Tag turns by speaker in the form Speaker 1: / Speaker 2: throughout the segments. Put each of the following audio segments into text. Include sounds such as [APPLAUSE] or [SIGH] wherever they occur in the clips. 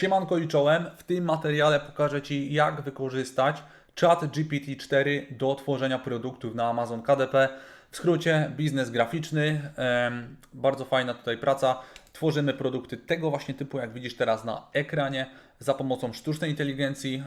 Speaker 1: Siemanko i czołem. W tym materiale pokażę Ci, jak wykorzystać Chat GPT-4 do tworzenia produktów na Amazon KDP. W skrócie, biznes graficzny. Bardzo fajna tutaj praca. Tworzymy produkty tego właśnie typu, jak widzisz teraz na ekranie, za pomocą sztucznej inteligencji.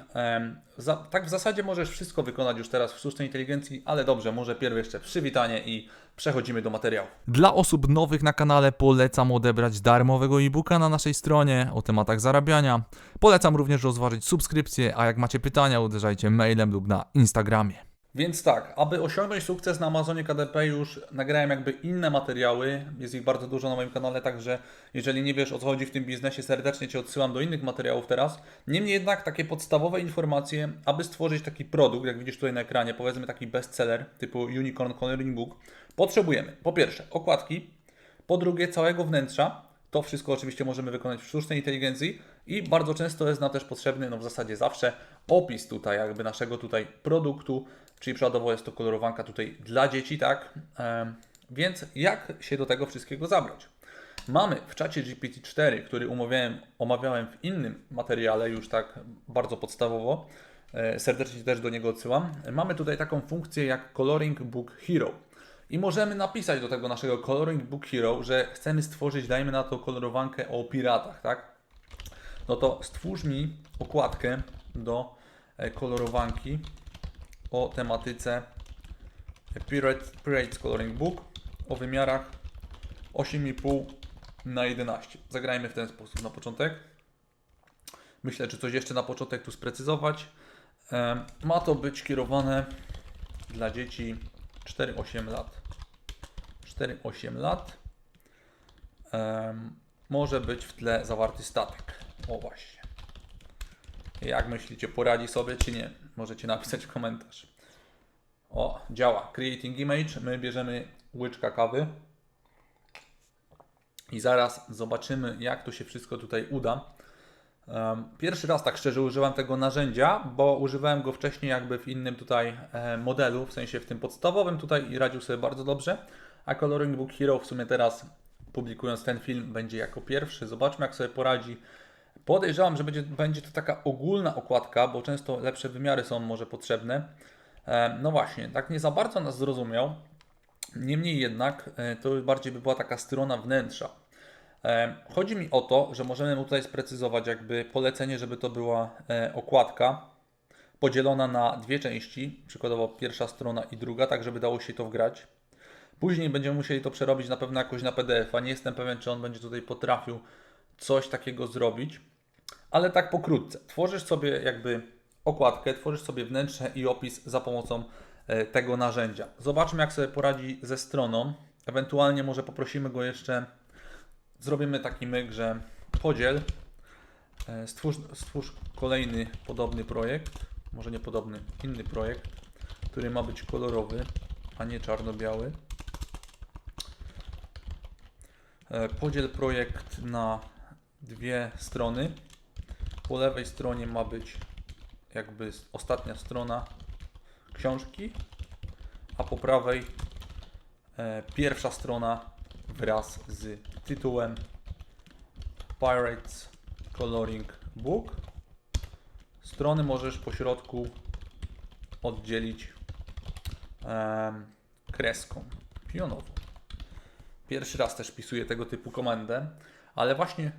Speaker 1: Tak w zasadzie możesz wszystko wykonać już teraz w sztucznej inteligencji, ale dobrze, może pierw jeszcze przywitanie i przechodzimy do materiału.
Speaker 2: Dla osób nowych na kanale polecam odebrać darmowego e-booka na naszej stronie o tematach zarabiania. Polecam również rozważyć subskrypcję, a jak macie pytania, uderzajcie mailem lub na Instagramie.
Speaker 1: Więc tak, aby osiągnąć sukces na Amazonie KDP już nagrałem jakby inne materiały, jest ich bardzo dużo na moim kanale, także jeżeli nie wiesz o co chodzi w tym biznesie, serdecznie Cię odsyłam do innych materiałów teraz. Niemniej jednak takie podstawowe informacje, aby stworzyć taki produkt, jak widzisz tutaj na ekranie, powiedzmy taki bestseller typu Unicorn Coloring Book, potrzebujemy. Po pierwsze okładki, po drugie całego wnętrza, to wszystko oczywiście możemy wykonać w sztucznej inteligencji i bardzo często jest nam też potrzebny, no w zasadzie zawsze, opis tutaj jakby naszego tutaj produktu, czyli przykładowo jest to kolorowanka tutaj dla dzieci, tak? Więc jak się do tego wszystkiego zabrać? Mamy w czacie GPT-4, który umawiałem, omawiałem w innym materiale, już tak bardzo podstawowo, e, serdecznie też do niego odsyłam. Mamy tutaj taką funkcję jak Coloring Book Hero. I możemy napisać do tego naszego Coloring Book Hero, że chcemy stworzyć, dajmy na to, kolorowankę o piratach, tak? No to stwórz mi okładkę do e, kolorowanki o tematyce Pirate, Pirates Coloring Book o wymiarach 8,5 na 11. Zagrajmy w ten sposób na początek. Myślę, czy coś jeszcze na początek tu sprecyzować. Em, Ma to być kierowane dla dzieci 4-8 lat. 4-8 lat. Em, może być w tle zawarty statek. O właśnie. Jak myślicie, poradzi sobie czy nie? Możecie napisać komentarz. O, działa. Creating image. My bierzemy łyczka kawy. I zaraz zobaczymy, jak to się wszystko tutaj uda. Pierwszy raz tak szczerze używam tego narzędzia, bo używałem go wcześniej jakby w innym tutaj e, modelu, w sensie w tym podstawowym tutaj i radził sobie bardzo dobrze. A Coloring Book Hero w sumie teraz publikując ten film będzie jako pierwszy. Zobaczmy jak sobie poradzi. Podejrzewam, że będzie, będzie to taka ogólna okładka, bo często lepsze wymiary są może potrzebne. No właśnie, tak nie za bardzo nas zrozumiał. Niemniej jednak e, to bardziej by była taka strona wnętrza. Chodzi mi o to, że możemy mu tutaj sprecyzować jakby polecenie, żeby to była e, okładka podzielona na dwie części, przykładowo pierwsza strona i druga, tak żeby dało się to wgrać. Później będziemy musieli to przerobić na pewno jakoś na PDF, a nie jestem pewien, czy on będzie tutaj potrafił coś takiego zrobić. Ale tak pokrótce. Tworzysz sobie jakby okładkę, tworzysz sobie wnętrze i opis za pomocą e, tego narzędzia. Zobaczmy, jak sobie poradzi ze stroną. Ewentualnie może poprosimy go jeszcze zrobimy taki myk, że podziel, e, stwórz, stwórz kolejny podobny projekt, może nie podobny, inny projekt, który ma być kolorowy, a nie czarno-biały. E, Podziel projekt na dwie strony. Po lewej stronie ma być jakby ostatnia strona książki, a po prawej e, pierwsza strona wraz z tytułem Pirates Coloring Book. Strony możesz po środku oddzielić em, kreską pionową. Pierwszy raz też pisuję tego typu komendę, ale właśnie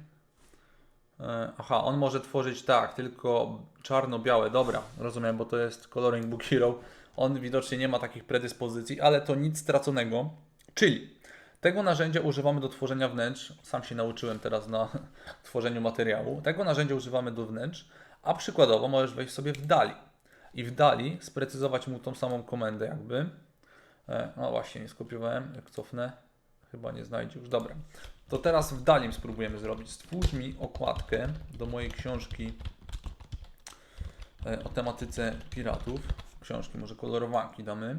Speaker 1: e, aha, on może tworzyć tak, tylko czarno-białe, dobra, rozumiem, bo to jest Coloring Book Hero. On widocznie nie ma takich predyspozycji, ale to nic straconego, czyli tego narzędzia używamy do tworzenia wnętrz. Sam się nauczyłem teraz na [LAUGHS] tworzeniu materiału. Tego narzędzia używamy do wnętrz, a przykładowo możesz wejść sobie w dali i w dali sprecyzować mu tą samą komendę jakby. E, No właśnie, nie skopiowałem. Jak cofnę, chyba nie znajdzie już. Dobra. To teraz w dalim spróbujemy zrobić. Stwórz mi okładkę do mojej książki e, o tematyce piratów. Książki, może kolorowanki damy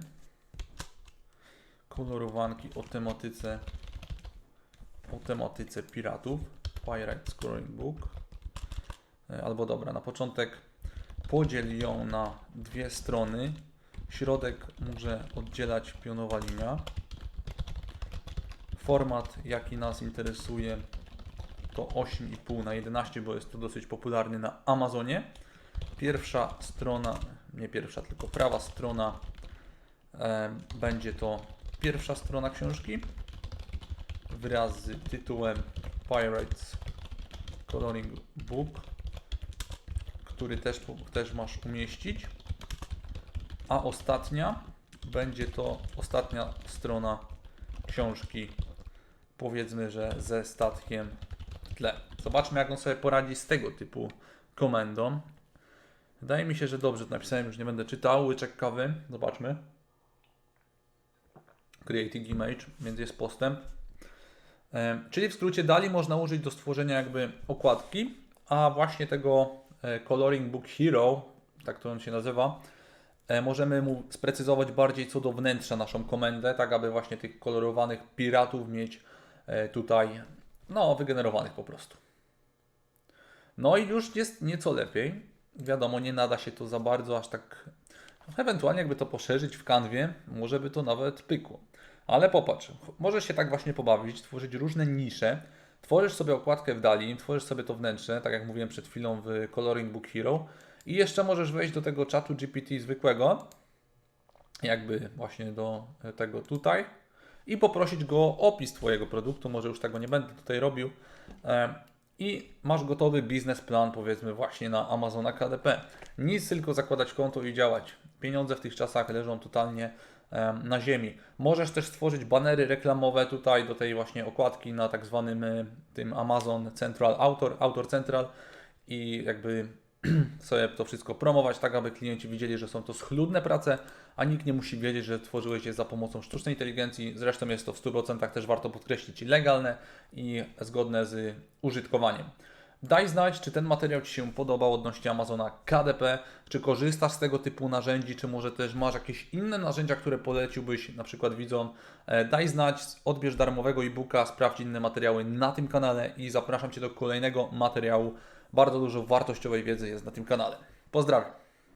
Speaker 1: kolorowanki o tematyce o tematyce piratów. Pirate Scoring Book. E, albo dobra, na początek podziel ją na dwie strony. Środek może oddzielać pionowa linia format jaki nas interesuje to 8,5 na 11, bo jest to dosyć popularny na Amazonie. Pierwsza strona, nie pierwsza, tylko prawa strona e, będzie to pierwsza strona książki wraz z tytułem Pirates Coloring Book, który też, też masz umieścić. A ostatnia będzie to ostatnia strona książki, powiedzmy, że ze statkiem w tle. Zobaczmy, jak on sobie poradzi z tego typu komendą. Wydaje mi się, że dobrze to napisałem, już nie będę czytał. Łyczek kawy, zobaczmy. Creating Image, więc jest postęp. Czyli w skrócie DALI można użyć do stworzenia jakby okładki, a właśnie tego e, Coloring Book Hero, tak to on się nazywa, e, możemy mu sprecyzować bardziej co do wnętrza naszą komendę, tak aby właśnie tych kolorowanych piratów mieć e, tutaj, no, wygenerowanych po prostu. No i już jest nieco lepiej. Wiadomo, nie nada się to za bardzo aż tak. Ewentualnie jakby to poszerzyć w kanwie, może by to nawet pykło. Ale popatrz, możesz się tak właśnie pobawić, tworzyć różne nisze. Tworzysz sobie okładkę w Dali, tworzysz sobie to wnętrze, tak jak mówiłem przed chwilą w Coloring Book Hero. I jeszcze możesz wejść do tego czatu GPT zwykłego, jakby właśnie do tego tutaj i poprosić go o opis Twojego produktu. Może już tego nie będę tutaj robił. E, I masz gotowy biznesplan, powiedzmy, właśnie na Amazona KDP. Nic, tylko zakładać konto i działać. Pieniądze w tych czasach leżą totalnie na ziemi. Możesz też stworzyć banery reklamowe tutaj do tej właśnie okładki na tak zwanym y, tym Amazon Central Autor, Autor Central i jakby [CLEARS THROAT] sobie to wszystko promować, tak aby klienci widzieli, że są to schludne prace, a nikt nie musi wiedzieć, że tworzyłeś je za pomocą sztucznej inteligencji. Zresztą jest to w 100% też warto podkreślić legalne i zgodne z użytkowaniem. Daj znać, czy ten materiał Ci się podobał odnośnie Amazona KDP, czy korzystasz z tego typu narzędzi, czy może też masz jakieś inne narzędzia, które poleciłbyś na przykład widzom. E, Daj znać, odbierz darmowego e-booka, sprawdź inne materiały na tym kanale i zapraszam Cię do kolejnego materiału. Bardzo dużo wartościowej wiedzy jest na tym kanale. Pozdrawiam.